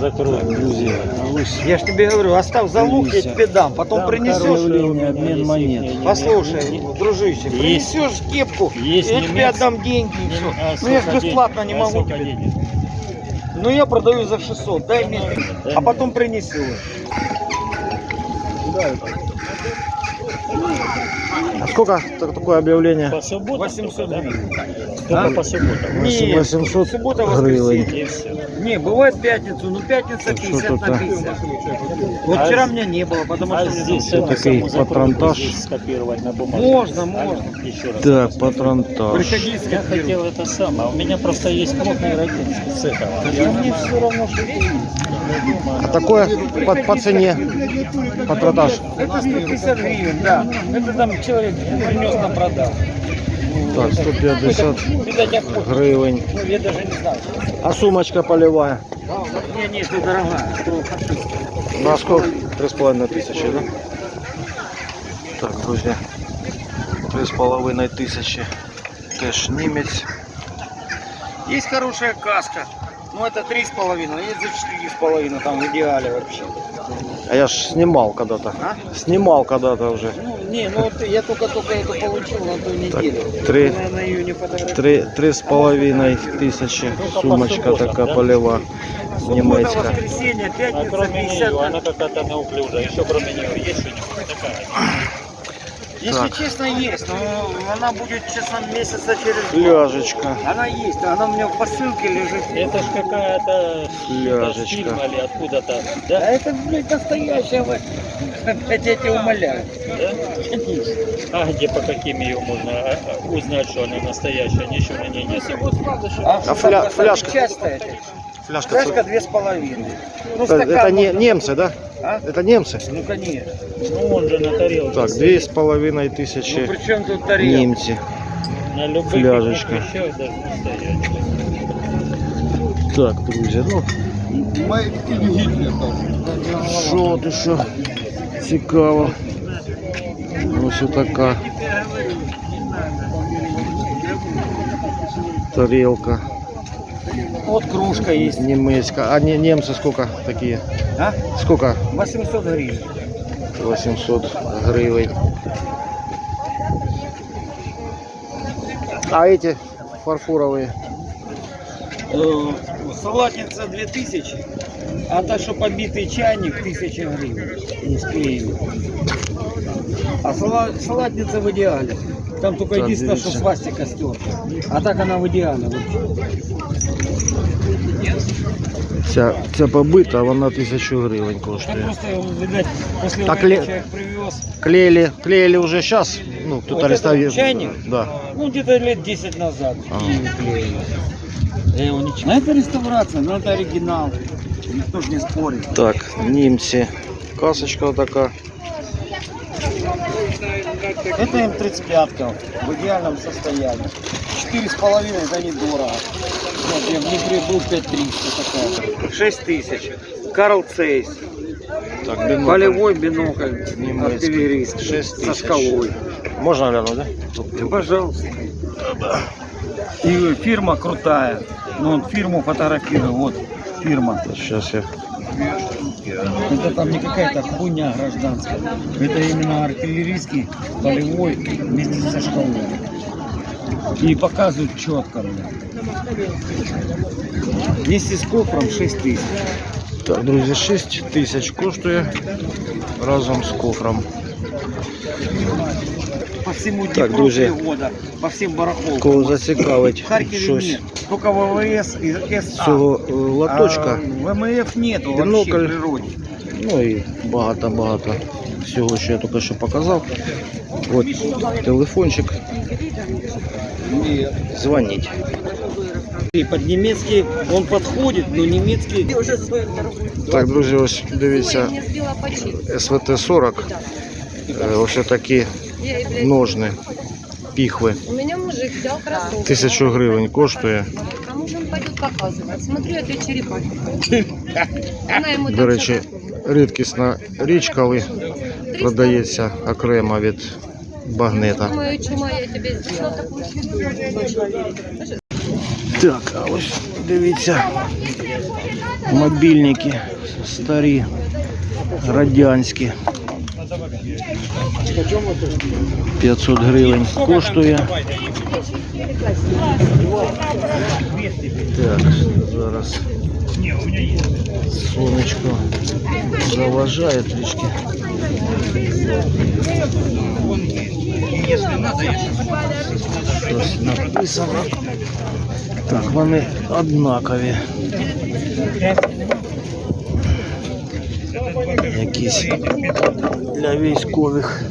закроем. Друзі, ось Я ж тебе говорю, оставь залог, я тебе дам, потом Там принесешь. обмен монет. Послушай, дружище, принесешь кепку, Есть я тебе немец- отдам деньги и все. А Ну я ж сколько бесплатно денег? не А могу сколько тебе. денег? Ну я продаю за 600, дай мне, а потом принесу. А сколько так- такое объявление? По субботам? 800 да? гривен. Только А? по субботам. Нет, 800 суббота, воскресенье. Не, бывает пятницу, ну пятница Так что 50 тут, на а? 50. Вот А вчера з- меня не было, потому А что... здесь закройку патронтаж. скопировать на бумагу. Можно, А, можно. Еще раз. Так, патронтаж. Приходи, Я хотел это самое. У меня просто есть плотный родитель с цеха. Да мне все равно, что А такое по, по цене патронтаж. Это 150 гривен, да. Это там человек принес на продажу. Так, 150 Видать, я понял. гривень. Ну, я даже не знаю. А сумочка полевая? Не, не, это дорогая. На сколько? Три с половиной тысячи, да? Так, друзі. Три з половиною тисячі. Теж німець. Есть хорошая каска. Ну, это 3,5, а есть за 4,5, там в идеале вообще. А я ж снимал когда-то. А? Снимал когда-то уже. Ну, не, ну вот я только-только эту получил на той неделе. три. Три, три з половиною тисячі. Сумочка така полева. Німецька. воскресенье, А пятница, кроме 50 нее, на она какая-то неуклюжая. Еще кроме нее есть что-нибудь такая? Если Так. честно, есть, но она будет, честно, месяца через два. Пляжечка. Она есть, она у меня в посылке лежит. Это ж какая-то это с Ляжечка. фильма или откуда-то, А да? это, блядь, настоящая. вот. Опять я тебя умоляю. да? А где по каким ее можно а, а, узнать, что она настоящая? Ничего на ней нет. А, А фля- фляжка? Часто это. Фляжка. Фляжка две с половиной. Ну, Это, не, немцы, да? А? Это немцы? Ну, конечно. Ну он же на тарелке. Так, две с половиной Ну, тысячи при чем тут тарелка? немцы. На любых фляжечка. Так, друзі, ну. Що тут ще цікаво? Ось така тарелка Вот кружка есть. немецька. А не, немцы сколько такие? А? Сколько? 800 гривен. 800 гривень. А эти фарфоровые? Э, Салатница 2000, а та, что побитый чайник, 1000 гривен. Не склеиваю. А сала- салатница в идеале. Там единственное, что дивіться. свастика стерта. А так она в идеале. вообще. Ця, ця побита, вона 1000 гривень коштує. просто, видать, после Так войны ле- человек привез, Клеили, клеили уже сейчас, ну, кто-то Вот реставрирует. этот чайник? Да. ну, где-то лет 10 назад. Ага. Клеили. Я его не Ну, это реставрация, но это оригинал. Никто ж не спорит. Так, німці. Касочка така. Это М35 в идеальном состоянии. Четыре с половиной это недорого. Вот я внутри был 5300 такая. 6 тысяч. Карл Цейс. Так, бінокль. Полевой бинокль. Немецкий. Артиллерийский. 6 Со тысяч. скалой. Можна глянути, да? Да, Пожалуйста. И фирма крутая. Ну, вот фирму фотографирую. Вот фирма. Сейчас я. Это там не какая-то хуйня гражданская. Это именно артиллерийский, полевой вместе со школой. И показывают четко. бля. Вместе с кофром 6 тысяч. Так, друзі, 6 тисяч коштує разом з кофром. По всему Так, Днепру друзі. три года, по всем барахолкам. Кого зацікавить В Харькове щось нет, только ВВС и з СА. цього е, лоточка, А ВМФ нету вообще Бинокль. в природе. ну і багато-багато всього, що я тільки що показав. От телефончик. Дзвоніть. И под немецкий он подходит, но немецкий... Так, друзі, ось дивіться, СВТ-40. Е, Ось такі ножни, піхви. У меня мужик взял кроссовки. Тисячу гривень коштує. Кому же он пойдет показывать? Смотрю, это черепахи. Она ему До так речі, же- рідкісна річ, коли продається окремо від багнета. Думаю, чума я тебе сделала. Так, а ось дивіться. Мобільники старі, радянські. 500 гривень коштує. Так, зараз сонечко заважає трішки. Щось написано. Так, вони однакові. Якісь для військових,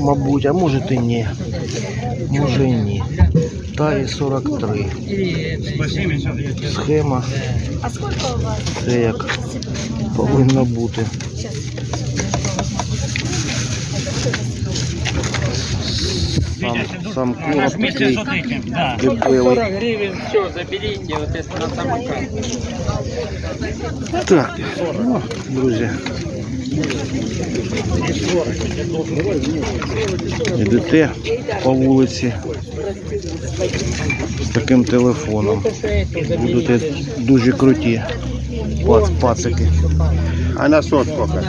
мабуть, а може і ні. Може і ні. Таї 43. Схема. А сколько у вас? Це як повинно бути. Сам, сам короб такий дебелий. гривен, все, заберите, вот это на самокат. Так, ну, друзі. Йдете по вулиці з таким телефоном. Будете дуже круті пац, пацики. А на сот сколько?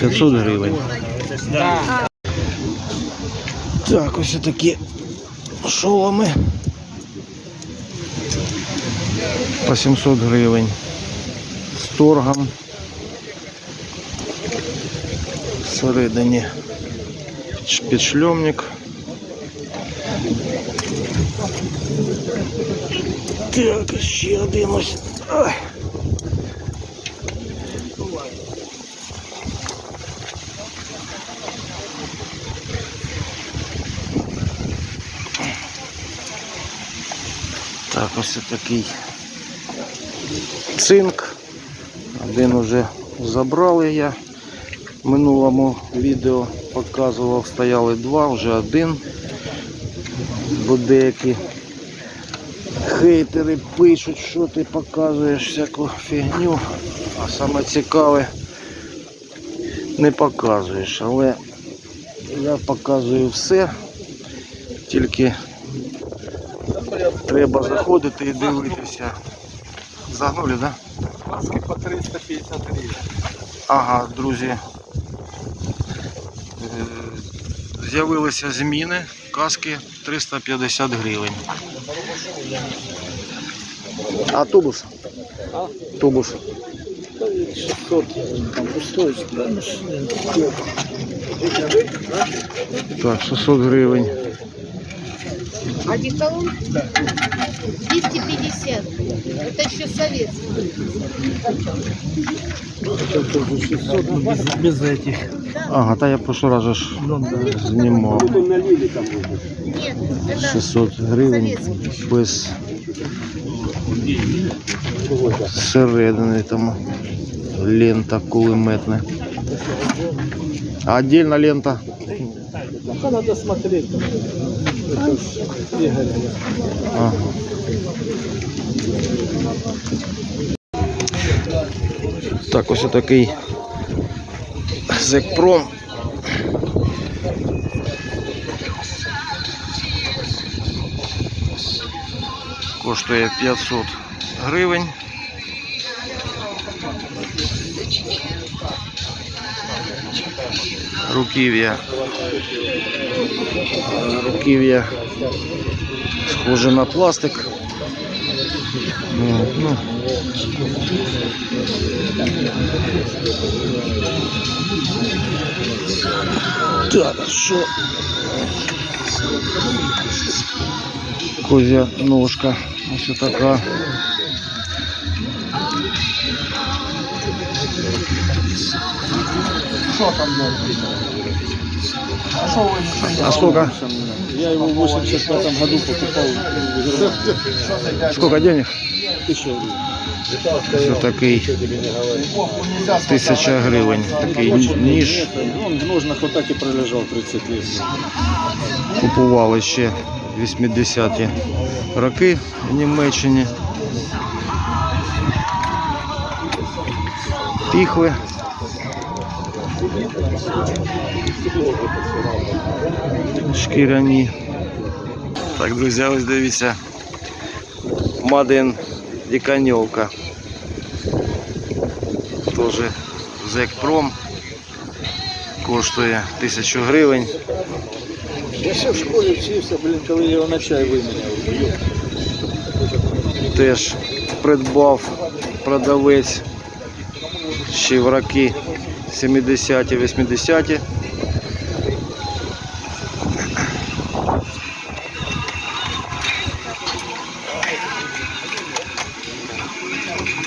500 гривень. Так, ось такі шоломи. По 700 гривень. З торгом. Всередині ш- підшльомник. Так, ще один ось. Так, ось такий цинк. Один уже забрали я. В минулому відео показував, стояли два, вже один. Бо деякі хейтери пишуть, що ти показуєш всяку фігню. А саме цікаве не показуєш. Але я показую все. Тільки Треба заходити і дивитися. Загнули, так? Да? Маски по 350 гривен. Ага, друзі. Е, З'явилися зміни. Каски 350 гривень. А тубус? Тубус. 600, Так, 600 гривень. Одеколон? 250. Это еще советский. без, без этих. Ага, та я в прошлый раз же ж. Нет, это 600 гривень без середини там лента кулеметна. Отдельно лента Пока надо смотреть. Так, ось такий Зекпром. Коштує 500 гривень. Руків'я. Руків'я схоже на пластик. Ну, ну. Так, що? Козя ножка. Ось така. А сколько? Я его в 85 году покупал. Сколько денег? Тысяча рублей. Ось такий тисяча гривень. Такий ніж Он в ножнах вот так и пролежал 30 лет. купували ще 80-ті роки в Німеччині. Піхви. Шкіряні. Так, друзі, ось дивіться. Мадин Диканьовка. Тоже Зекпром. Коштує 1000 гривень. Я ще в школі вчився, блін, коли його на чай виміняв. Теж придбав продавець ще в роки 70-ті, 80-ті.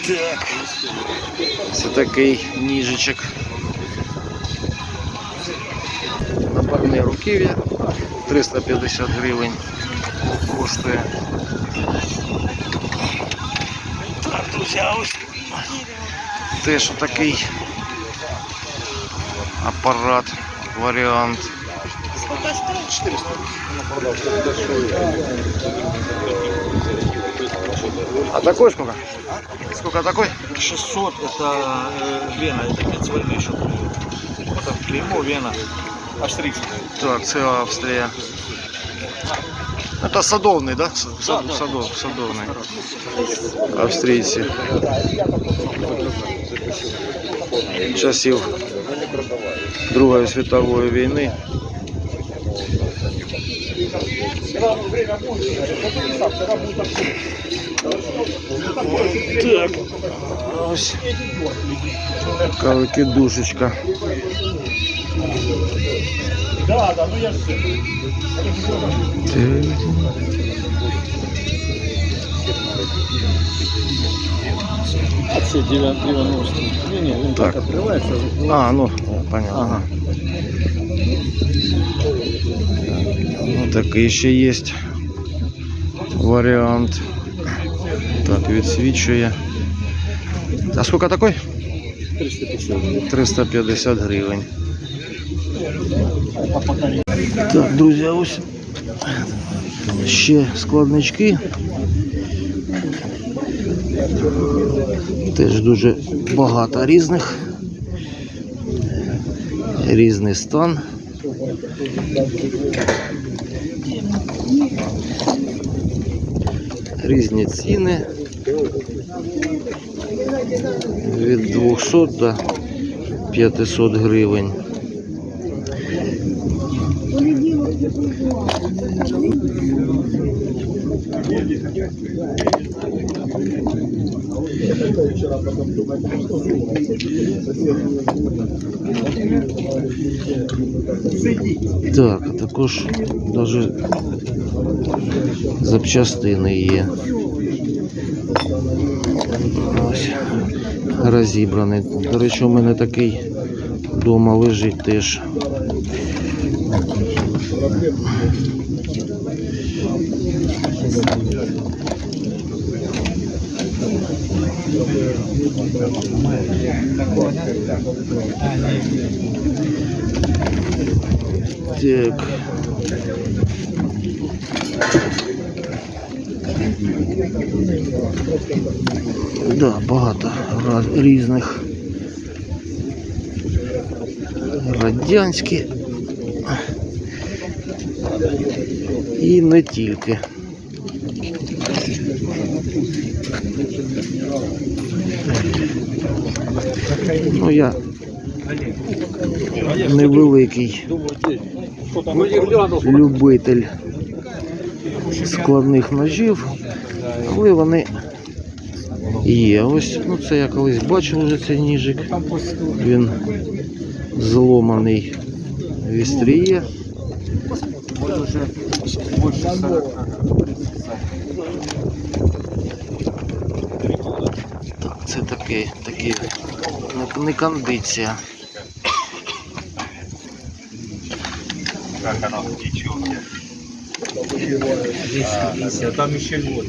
Так. Це такий ніжичок. Напарне руків'я 350 гривень коштує. Так, друзі, ось теж такий апарат, варіант. А такой сколько? Сколько такой? 600 это э, Вена, это конец войны еще было. Вот там клеймо Вена, австрийский. Так, це Австрія. Это садовний, да? С- Сад, Садов, садовний. Австрійці. Часів Другої світової війни. Так. Ось. Така викидушечка. Так. А це 90. Ні, ні, він Так. так відкривається. А, ну, понятно. Ага. Ну, такий ще є варіант. Так, відсвічує. А сколько такой? 350. 350 гривень. Так, друзі, ось ще складнички. Теж дуже багато різних. Різний стан. Різні ціни. Від 200 до 500 гривень. Так, а також навіть запчастини є. Ось розібраний. До речі, у мене такий вдома лежить теж. Так. Да, багато раз- різних. Радянські. І не тільки. Ну, я невеликий любитель складних ножів, але вони є. Ось, ну це я колись бачив вже цей ніжик. Він зломаний в істріє. Так, це такий, такий не, не кондиція. Там еще год.